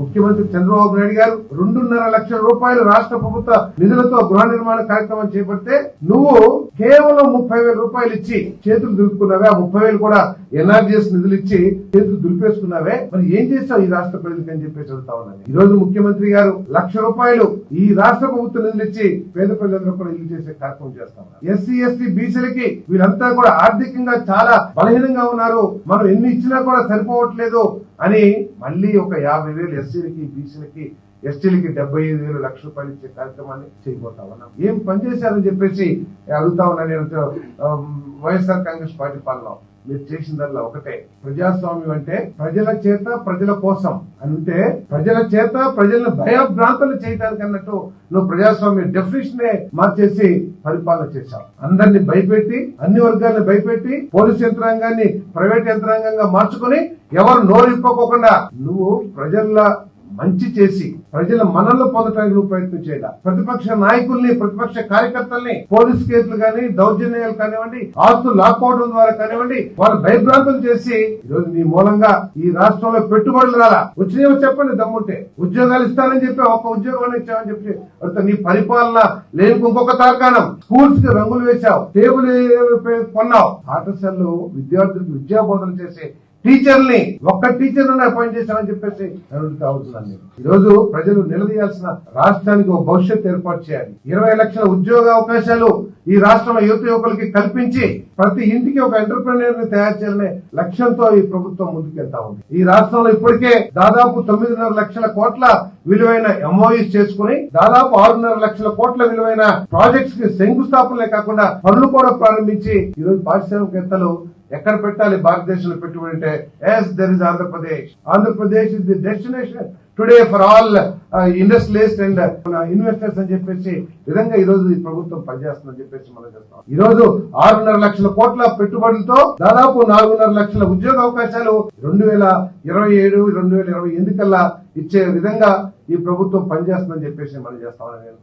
ముఖ్యమంత్రి చంద్రబాబు నాయుడు గారు రెండున్నర లక్షల రూపాయలు రాష్ట్ర ప్రభుత్వ నిధులతో గృహ నిర్మాణ కార్యక్రమం చేపడితే నువ్వు కేవలం ముప్పై వేల రూపాయలు ఇచ్చి చేతులు దులుపుకున్నావే ఆ ముప్పై వేలు కూడా ఎన్ఆర్జీఎస్ నిధులు ఇచ్చి చేతులు దులిపేసుకున్నావే. మరి ఏం చేస్తావు ఈ రాష్ట్ర ప్రజలకు అని చెప్పేసి వెళ్తా ఉన్నాను ఈ రోజు ముఖ్యమంత్రి గారు లక్ష రూపాయలు ఈ రాష్ట్ర ప్రభుత్వం నిధులు ఇచ్చి పేద ప్రజలందరూ కూడా ఇల్లు చేసే కార్యక్రమం చేస్తా ఉన్నారు. ఎస్సీ ఎస్టీ బీసీలకి వీళ్ళంతా కూడా ఆర్థికంగా చాలా బలహీనంగా ఉన్నారు. మనం ఎన్ని ఇచ్చినా కూడా సరిపోవట్లేదు. అని మళ్ళీ ఒక యాభై వేలు ఎస్సీలకి బీసీలకి ఎస్టీలకి డెబ్బై ఐదు వేలు లక్ష రూపాయలు ఇచ్చే కార్యక్రమాన్ని చేయబోతా ఉన్నాం. ఏం పనిచేశారని చెప్పేసి అడుగుతా ఉన్నా నేను వైఎస్ఆర్ కాంగ్రెస్ పార్టీ పాలన మీరు చేసిందల్లా ఒకటే. ప్రజాస్వామ్యం అంటే ప్రజల చేత ప్రజల కోసం అంటే ప్రజల చేత ప్రజలను భయభ్రాంతులు చేయడానికి అన్నట్టు నువ్వు ప్రజాస్వామ్య డెఫినేషన్ మార్చేసి పరిపాలన చేశావు. అందరిని భయపెట్టి అన్ని వర్గాలను భయపెట్టి పోలీస్ యంత్రాంగాన్ని ప్రైవేట్ యంత్రాంగంగా మార్చుకుని ఎవరు నోరు నువ్వు ప్రజల మంచి చేసి ప్రజల మనల్ని పొందటానికి ప్రయత్నం చేయడం ప్రతిపక్ష నాయకుల్ని ప్రతిపక్ష కార్యకర్తల్ని పోలీస్ కేసులు కానీ దౌర్జన్యాలు కానివ్వండి ఆస్తులు లాక్కోవడం ద్వారా కానివ్వండి వాళ్ళు భయభ్రాంతం చేసి ఈరోజు నీ మూలంగా ఈ రాష్ట్రంలో పెట్టుబడులు రాలా వచ్చినాయో చెప్పండి దమ్ముంటే ఉద్యోగాలు ఇస్తానని చెప్పి ఒక్క ఉద్యోగం ఇచ్చామని చెప్పి నీ పరిపాలన లేని ఇంకొక తార్కాణం స్కూల్స్కి రంగులు వేశావు టేబుల్ కొన్నావు పాఠశాలలో విద్యార్థులకు విద్యా బోధన చేసే టీచర్ని ఒక్క టీచర్ అపాయింట్ చేశానని చెప్పేసి అడుగుతా అవుతున్నాను నేను. ఈ రోజు ప్రజలు నిలదీయాల్సిన రాష్ట్రానికి ఒక భవిష్యత్తు ఏర్పాటు చేయాలి ఇరవై లక్షల ఉద్యోగ అవకాశాలు ఈ రాష్ట్రంలో యువత యువకులకి కల్పించి ప్రతి ఇంటికి ఒక ఎంటర్ప్రీనియర్ని తయారు చేయాలనే లక్ష్యంతో ఈ ప్రభుత్వం ముందుకెళ్తా ఉంది ఈ రాష్ట్రంలో ఇప్పటికే దాదాపు తొమ్మిదిన్నర లక్షల కోట్ల విలువైన ఎంఓఈస్ చేసుకుని దాదాపు ఆరున్నర లక్షల కోట్ల విలువైన ప్రాజెక్ట్స్కి శంకుస్థాపనలే కాకుండా పనులు కూడా ప్రారంభించి ఈ రోజు పారిశ్రామికవేత్తలు ఎక్కడ పెట్టాలి భారతదేశంలో పెట్టుబడి అంటే? Yes there is Andhra Pradesh Andhra Pradesh is the destination today for all industrialist and investors అని చెప్పేసి విధంగా ఈ రోజు ఈ ప్రభుత్వం పనిచేస్తుందని చెప్పేసి మనం చేస్తాం ఈ రోజు ఆరున్నర లక్షల కోట్ల పెట్టుబడులతో దాదాపు నాలుగున్నర లక్షల ఉద్యోగ అవకాశాలు రెండు వేల ఇరవై ఏడు రెండు వేల ఇరవై ఎన్నికల్లా ఇచ్చే విధంగా ఈ ప్రభుత్వం పనిచేస్తుందని చెప్పేసి మనం చేస్తామని నేను